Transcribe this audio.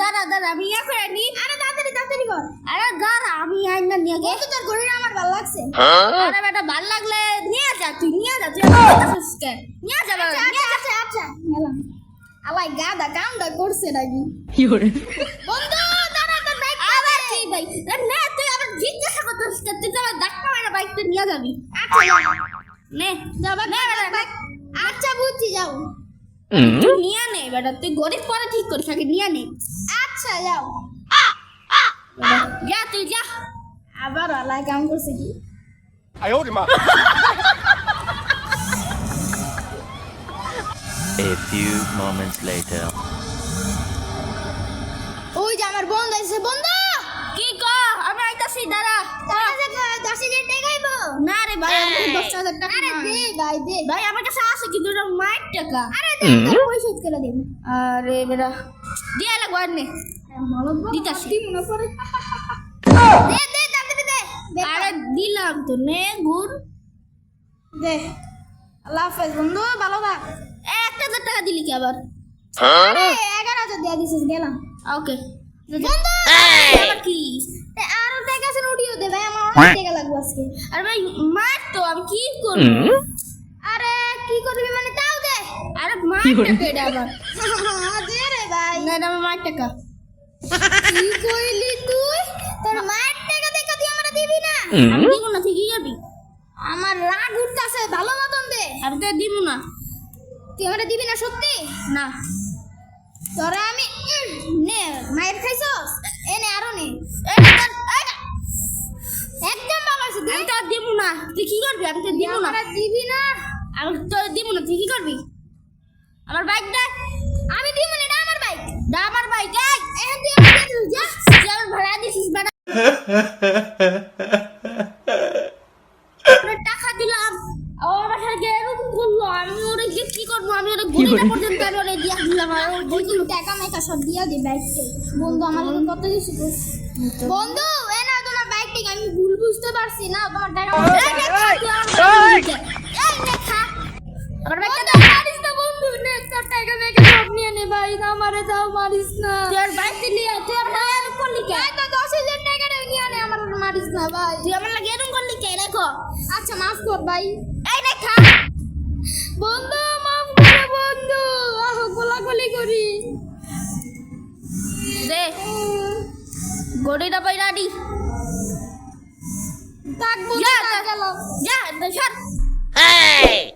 দাঁড়া দাঁড়া আমি ইয়া করে নি আরে তাড়াতাড়ি তাড়াতাড়ি কর। আরে দাঁড়া আমি আইনা নিয়ে গে বন্ধু তোর ঘড়িটা আমার ভালো লাগছে। আরে বেটা ভালো লাগলে নিয়ে যা তুই নিয়ে যা তুই আমার কাছে কে? নিয়ে যা বাবা, আচ্ছা নিয়ে আচ্ছা আচ্ছা গেলাম আলাই গাদা কামটা করছে নাকি? বন্ধু দাঁড়া তোর বাইক আবার কি ভাই নে তুই আবার জিজ্ঞাসা করতেছিস কেন? তুই তো আমার ডাক্তার মারা বাইকটা নিয়ে যাবি। আচ্ছা নে যাবা নে নে। আচ্ছা বুঝছি যাও। নিয়া নে বেটা তুই গরিব পরে ঠিক করে আগে নিয়া নে। আচ্ছা যাও। যা তুই যা। আবার কাম করছে কি? আয় ওরে মা। A few moments later. ওই যে আমার বন্ধু আছে বন্ধু! কি কর? আমি আইতাছি দাঁড়া। তার ভাই আমার কাছে দশ হাজার টাকা আরে দে। ভাই দে। ভাই আমার কাছে আছে কিন্তু ওটা মায়ের টাকা। আরে দে পয়সা করে দেব আরে বেটা দিয়ে লাগবো আর নে। দিতাছি। দিতাছি। মনে পড়ে দে দে তাড়াতাড়ি দে। দে আরে দিলাম তো নে গুড়। দে। আল্লাহ হাফেজ বন্ধু ভালো থাক। এক হাজার টাকা দিলি কি আবার? আরে এগারো হাজার দিয়ে দিছিস গেলাম। ওকে। বন্ধু আবার কি? তে আরও টাকা আছে উঠিও দে ভাই আমার অনেক টাকা আজকে। আরে ভাই মার তো আমি কি করব? আরে কি করবি মানে তাও দে। আরে মার টাকা এটা আবার। দে রে ভাই। না আমার মার টাকা। কি কইলি তুই? তোর মায়ের টাকা দেখা তুই আমরা দিবি না? আমি দিব না তুই কি করবি? আমার রাগ উঠতাছে ভালো মতন দে। আমি তো দিব না। তুই আমরা দিবি না সত্যি? না। তোরা আমি নে মায়ের খাইছস? এ নে আরও নে। না, না। না তুই কি করবি? আমি তো দিব না। দিবি না? আমি তো দিব না তুই কি করবি? আমার বাইক দেখ আমি দিব না এটা আমার বাইক আমার বাইক এই। এখন তুই আমার দিয়ে দিস, যা। তুই আমার ভাড়া দিছিস বেটা। টাকা দিলাম। আমার সাথে এরকম করল। আমি ওরে গিয়ে কি করব? আমি ওরে গরিটা পর্যন্ত আমি ওরে দিয়ে দিলাম। আর ও বন্ধু টাকা মেকা সব দিয়া দে বাইকটা বন্ধু আমার কত কিছু বন্ধু এ না তোমার বাইকটা আমি ভুল বুঝতে পারছি না তোমার টাকা এই নে খা, তুই আমার ভাড়া দিতে। এই নে খা। আমার বাইকটা দে। মারিস না বন্ধু। নে তোর টাকা সব নিয়ে নে ভাই। না আমারে যাও মারিস না। তুই আর নিয়ে তুই করলি কে ভাই তো দশ হাজার টাকাটা নিয়ে নে আমার মারিস না ভাই। তুই আমার লাগে এরকম করলি কে দেখো আচ্ছা মাফ কর ভাই। এই নে খা বন্ধু মাফ করে বন্ধু। আহ গোলাগুলি করি। দে। গড়িটা পাই থাকব যা গেল যা সর এই